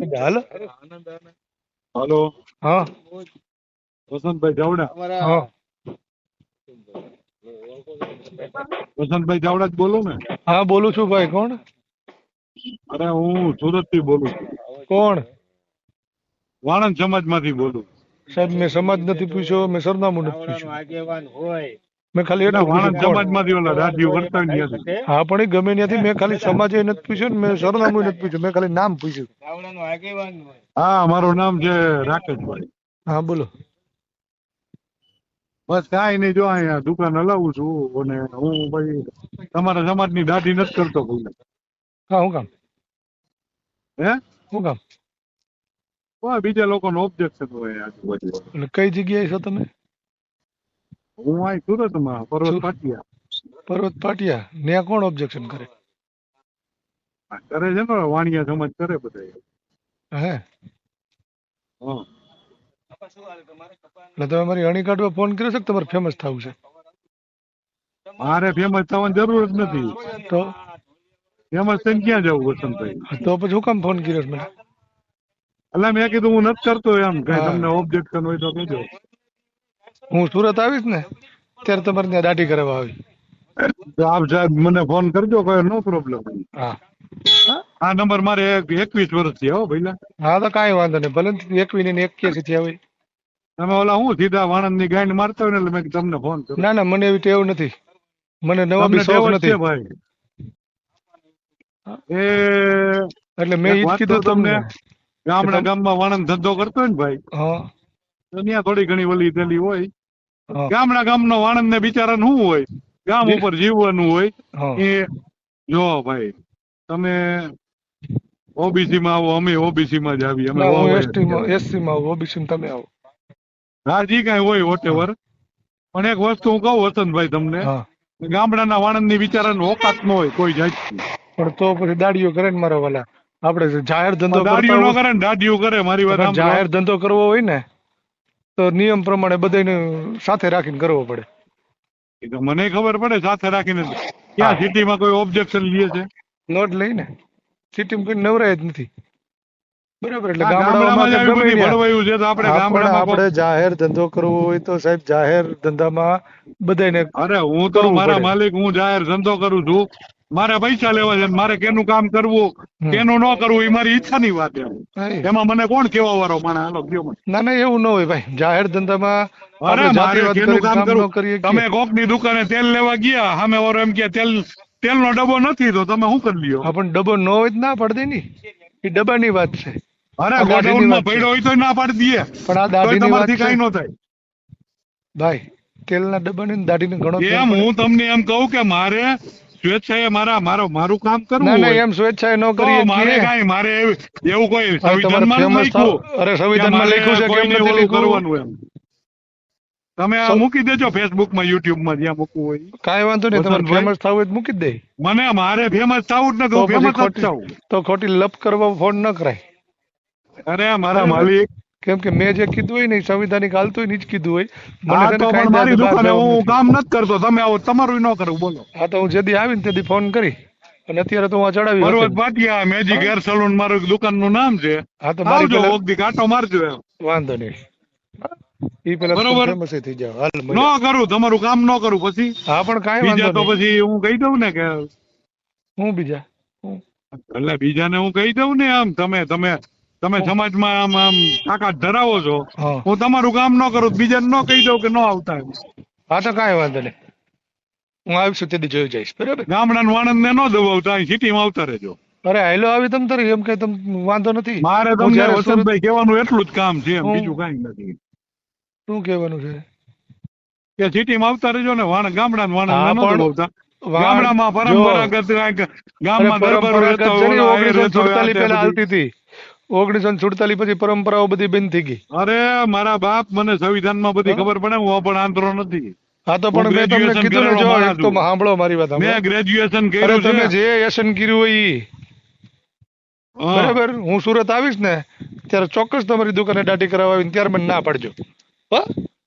હાલો. હાલો. હા. વસંતભાઈ જાવડા. હા. વસંતભાઈ જાવડા જ બોલું ને. હા બોલું છું ભાઈ. કોણ? અરે હું સુરતથી બોલું છું. કોણ? વાણંદ સમાજમાંથી બોલું. સાહેબ મેં સમાજ નથી પૂછ્યો મેં સરનામું નથી પૂછ્યું. મેં ખાલી એટલે એટલું વાણંદ પૂછ્યું સમાજમાંથી ઓલા રાજીવ કરતા હતી. હા પણ એ ગમે ત્યાંથી મેં ખાલી સમાજે નથી પૂછ્યું ને મેં સરનામું નથી પૂછ્યું મેં ખાલી નામ પૂછ્યું. હા મારું નામ છે રાકેશભાઈ. હા બોલો. બસ કાંઈ નહીં જો અહીંયા દુકાન હલાવું છું અને હું ભાઈ તમારા સમાજની દાઢી નથી કરતો કોઈ હા હું કામ? હે? હું કામ? બીજા લોકોનો ઓબ્જેક્શન હોય આજુબાજુ. કઈ જગ્યાએ છો તમે? હું અહીં સુરતમાં પર્વત પાટિયા. પર્વત પાટિયા. ત્યાં કોણ ઓબ્જેક્શન કરે? કરે છે ને વાણિયા સમાજ કરે બધા હે? એટલે તમે મારી અણી કાઢવા ફોન કર્યો છે કે તમારે ફેમસ થવું છે? મારે ફેમસ થવાની જરૂર જ નથી. તો? ફેમસ થઈને ક્યાં જવું વસંતભાઈ? તો પછી હું કામ ફોન કર્યો છે મને? એટલે મેં કીધું હું નથી કરતો એમ. કઈ તમને ઓબ્જેક્શન હોય તો કહેજો. હું સુરત આવીશ ને ત્યારે તમારે ત્યાં દાઢી કરાવવા આવી આપ સાહેબ મને ફોન કરજો કોઈ નો પ્રોબ્લેમ હા. આ નંબર મારે એકવીસ વર્ષ છે હો ભઈલા. હા તો કાંઈ વાંધો નહીં ભલે એકવીસ ને એક્યાસી થયા હોય. તમે ઓલા હું સીધા વાણંદની ગાંડ મારતા હોય ને એટલે મેં તમને ફોન કર્યો ના ના મને એવી ટેવ નથી. મને નવા બી શોખ નથી. ભાઈ. એ એટલે મેં કીધું તમને. ગામડા ગામમાં વાણંદ ધંધો કરતો હોય ને ભાઈ. હા. ત્યાં થોડી ઘણી વલી થયેલી હોય. ગામડા ગામનો વાણંદ ને બિચારા શું હોય? ગામ ઉપર જીવવાનું હોય. એ જો ભાઈ તમે ઓબીસી માં આવો અમે ઓબીસી માં જ આવીએ. અમે એસટી માં એસસી માં આવો ઓબીસી માં તમે આવો. રાજી કઈ હોય વોટેવર પણ એક વસ્તુ હું કહું વસંતભાઈ તમને ગામડાના વાણંદની બિચારાને ઓકાત ન હોય કોઈ જાતની. પણ તો પછી દાડીઓ કરે ને મારા વાલા. આપણે જાહેર ધંધો દાડીઓ ન કરે ને દાડીઓ કરે મારી વાત જાહેર ધંધો કરવો હોય ને તો નિયમ પ્રમાણે બધાને સાથે રાખીને કરવો પડે. એ તો મને ખબર પડે સાથે રાખીને ક્યાં સિટીમાં કોઈ ઓબ્જેક્શન લે છે? નોટ લઈને. સિટીમાં કોઈ નવરાય જ નથી. બરાબર એટલે ગામડામાં આપણે જાહેર ધંધો કરવો હોય તો સાહેબ જાહેર ધંધામાં બધાને અરે હું તો મારા માલિક હું જાહેર ધંધો કરું છું. મારે પૈસા લેવા છે મારે કેનું કામ કરવું કેનું ન કરવું એ મારી ઈચ્છાની વાત એમ મને કોણ કેવા વાળો મને હાલો કયો ના ના એવું ન હોય ભાઈ. જાહેર ધંધામાં અરે મારે કેનું કામ કરવું? તમે કોકની દુકાને તેલ લેવા ગયા સામે વાળો એમ કે તેલ તેલનો ડબ્બો નથી તો તમે શું કરી લ્યો? પણ ડબ્બો ન હોય ના પડે ની. એ ડબ્બાની વાત છે. અરે ગોડાઉનમાં. પડ્યો હોય તો ના પાડી દઈએ પણ આ દાઢીની વાત છે કઈ ન થાય. ભાઈ તેલના ડબ્બાની ને દાઢીને ઘણો એમ હું તમને એમ કહું કે મારે સ્વેચ્છાએ મારા મારો મારું કામ કરવું ના ના એમ સ્વેચ્છાએ ન કરીએ મારે કાઈ મારે એવું કોઈ સંવિધાનમાં લખ્યું અરે સંવિધાનમાં લખ્યું છે કેમ નથી લખ્યું? કરવાનું એમ. તમે આ મૂકી દેજો ફેસબુકમાં યુટ્યુબમાં જ્યાં મૂકવું હોય. કાંઈ વાંધો નહીં તમારે ફેમસ થવું હોય મૂકી દે. મને મારે ફેમસ થવું જ નથી કહું ફેમસ જ થવું તો ખોટી લપ કરવા ફોન ન કરાય. અરે મારા માલિક કેમ કે મેં જે કીધું હોય ને સંવિધાનિક હાલતું હોય ને જ કીધું હોય. મને હા છે ને તો મારી દુકાને હું કામ નથી કરતો. તમે આવો તમારું ન કરું બોલો. હા તો હું જેદી આવીને તેથી ફોન કરી. અને અત્યારે તો હું ચડાવી બરોબર પાટિયા મેજી ગેર સલૂન મારું દુકાનનું નામ છે. હા તો આવજો ઓગદી કાંટો મારજો વાંધો નહીં. ઈ પેલા બરોબર. થઈ જાવ હાલ ન કરું તમારું કામ ન કરું પછી. હા પણ કાઈ વાંધો તો પછી હું કહી દઉં ને કે હું બીજા? એટલે બીજાને હું કહી દઉં ને આમ તમે તમે તમે સમાજમાં આમ આમ તાકાત ધરાવો છો હું. તમારું કામ ન કરું બીજાને ન કહી દઉં કે ન આવતા હા તો કાંઈ વાંધો નહીં. હું આવીશું તેથી જોઈ જઈશ બરાબર? ગામડાના વાણંદને ન દબાવતા સિટીમાં આવતા રહેજો. અરે હાલો આવી તમ તારે એમ કે તમ વાંધો નથી. મારે તમને વસંતભાઈ કહેવાનું એટલું જ કામ છે એમ બીજું કાંઈ નથી. શું કહેવાનું છે? કે સિટીમાં આવતા રહેજો ને વાણ ગામડા હા, વાણંદ ન દબાવતા. ગામડામાં પરંપરાગત ગામમાં દરબાર રહેતા હોય, આયર હોય, 1947 આ તે પહેલા આવતી હતી. ઓગણીસો સુડતાલીસ પછી પરંપરાઓ બધી બંધ થઈ ગઈ. અરે મારા બાપ મને સંવિધાનમાં બધી હા? ખબર પડે હું પણ આંતરો નથી. હા તો પણ મેં તમને કીધું ને જો એક તો સાંભળો મારી વાત મેં ગ્રેજ્યુએશન કર્યું તમે જે એસન કર્યું હોય ઈ. બરાબર? હું સુરત આવીશ ને ત્યારે ચોક્કસ તમારી દુકાને દાઢી કરાવવા આવીને ત્યારે મને ના પાડજો. હો?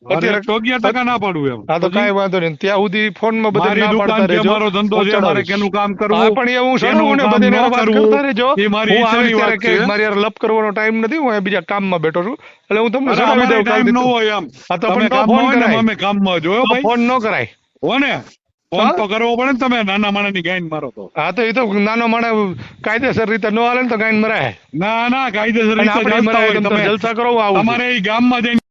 અત્યારે ટોકિયા ટકા ના પાડું એમ. હા તો કાંઈ વાંધો નહીં. ત્યાં સુધી ફોનમાં બધે મારી ના પાડતા રહેજો. મારો ધંધો છે મારે કેનું કામ કરવું? પણ એ હું કેનું ને કામ વાત કરતા રહેજો. એ મારી ઈચ્છાની વાત છે. મારી યાર લપ કરવાનો ટાઈમ નથી હું બીજા કામમાં બેઠો છું. એટલે હું તમને દઉં. ટાઈમ ન હોય એમ. હા તો પણ હોય ને. અમે કામમાં જોયો ભાઈ. ફોન ન કરાય. હો ને? ફોન તો કરવો પડે ને તમે નાના માણસની ગાઈન મારો તો. હા તો એ તો નાનો માણસ કાયદેસર રીતે ન હાલે ને તો ગાઈન મરાય. ના ના કાયદેસર રીતે કેમ જલસા કરો. તમારે એ ગામમાં જઈને